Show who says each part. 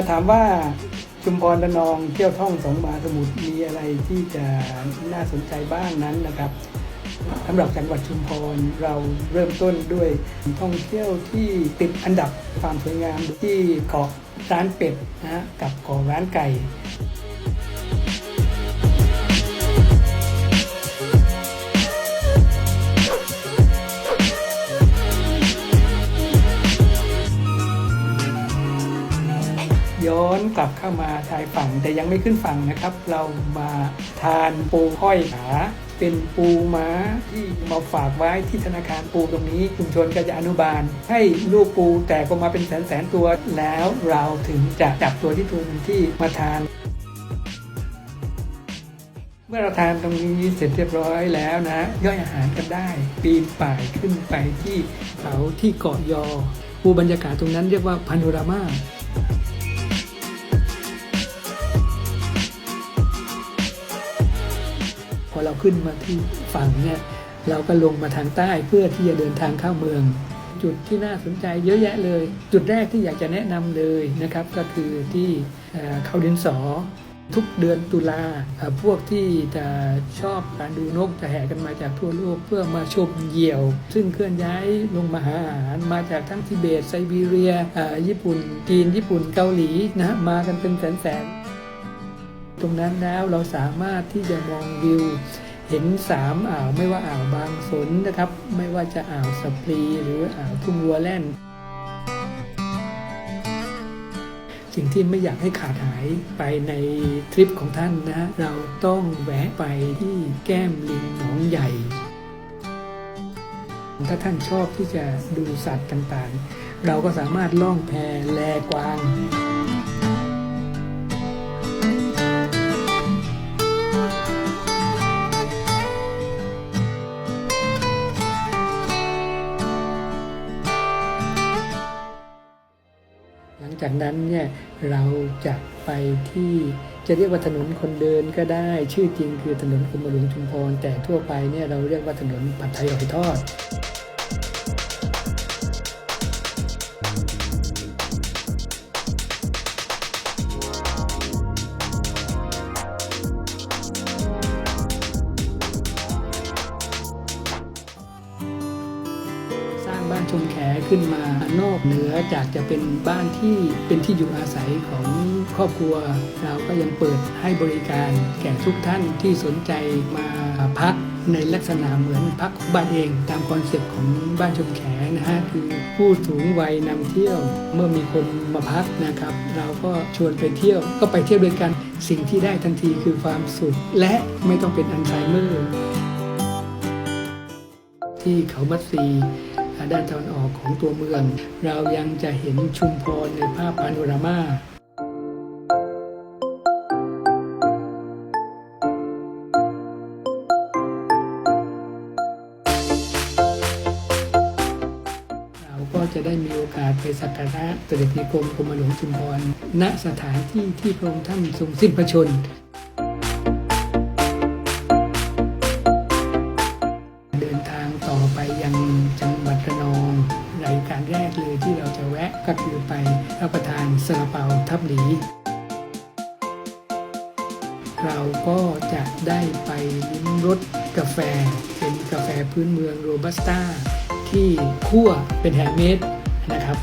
Speaker 1: ถ้าถามว่าชุมพรระนองเที่ยวท่องสองมหาสมุทรมีอะไรที่จะน่าสนใจบ้างนั้นนะครับสำหรับจังหวัดชุมพรเราเริ่มต้นด้วยท่องเที่ยวที่ติดอันดับความสวยงามที่เกาะร้านเป็ดนะฮะกับเกาะร้านไก่ ย้อนกลับเข้ามาชายฝั่งแต่ยังไม่ขึ้นฝั่งนะครับ เรามาทานปูห้อยขาเป็นปูม้าที่มาฝากไว้ที่ธนาคารปูตรงนี้ชุมชนก็จะอนุบาล ให้ลูกปูแตกออกมาเป็นแสนแสนตัวแล้วเราถึงจะจับตัวที่ตัวหนึงที่มาทาน เมื่อเราทานตรงนี้เสร็จเรียบร้อยแล้วนะ ย่อยอาหารกันได้ ปีนป่ายขึ้นไปที่เขาที่เกาะยอปูบรรยากาศตรงนั้นเรียกว่าพาโนรามา อเราขึ้นมาที่ฝั่งเนี่ยเราก็ลงมาทางใต้เพื่อที่จะเดินทางเข้าเมือง จุดที่น่าสนใจเยอะแยะเลย จุดแรกที่อยากจะแนะนำเลยนะครับ ก็คือที่เขาดินสอ ทุกเดือนตุลาพวกที่จะชอบการดูนกจะแห่กันมาจากทั่วโลกเพื่อมาชมเหยี่ยว ซึ่งเคลื่อนย้ายลงมาหาอาหารมาจากทั้งทิเบตไซบีเรียญี่ปุ่นจีนญี่ปุ่นเกาหลีนะฮะมากันเป็นแสนๆ ตรงนั้นแล้วเราสามารถที่จะมองวิว เห็นสามอ่าวไม่ว่าอ่าวบางสนนะครับ ไม่ว่าจะอ่าวสปรีหรืออ่าวทุ่งวัวแล่น สิ่งที่ไม่อยากให้ขาดหายไปในทริปของท่านนะ เราต้องแวะไปที่แก้มลิงหนองใหญ่ถ้าท่านชอบที่จะดูสัตว์ต่างๆ เราก็สามารถล่องแพแลกวาง หลังจากนั้นเนี่ยเราจะไปที่จะเรียกว่าถนนคนเดินก็ได้ ชื่อจริงคือถนนกรมหลวงชุมพรแต่ทั่วไปเนี่ยเราเรียกว่าถนนผัดไทยหอยทอด บ้านชมแขขึ้นมานอกเหนือจากจะเป็นบ้านที่เป็นที่อยู่อาศัยของครอบครัว เราก็ยังเปิดให้บริการแก่ทุกท่านที่สนใจมาพักในลักษณะเหมือนพักของบ้านเอง ตามคอนเซ็ปต์ของบ้านชมแขนะฮะคือผู้สูงวัยนำเที่ยวเมื่อมีคนมาพักนะครับ เราก็ชวนไปเที่ยวก็ไปเที่ยวด้วยกันสิ่งที่ได้ทันทีคือความสุขและไม่ต้องเป็นอัลไซเมอร์ที่เขามัดซี ด้านตะวันออกของตัวเมือง เรายังจะเห็นชุมพรในภาพพาโนรามาเราก็จะได้มีโอกาสไปสักการะเสด็จในกรมกรมหลวงชุมพรณสถานที่ที่พระองค์ท่านทรงสิ้นพระชนม์ ก็คือไปรับประทานซาลาเปาทับหลีเราก็จะได้ไปลิ้มรสกาแฟ เป็นกาแฟพื้นเมืองโรบัสต้าที่คั่วเป็นแฮมเมดนะครับ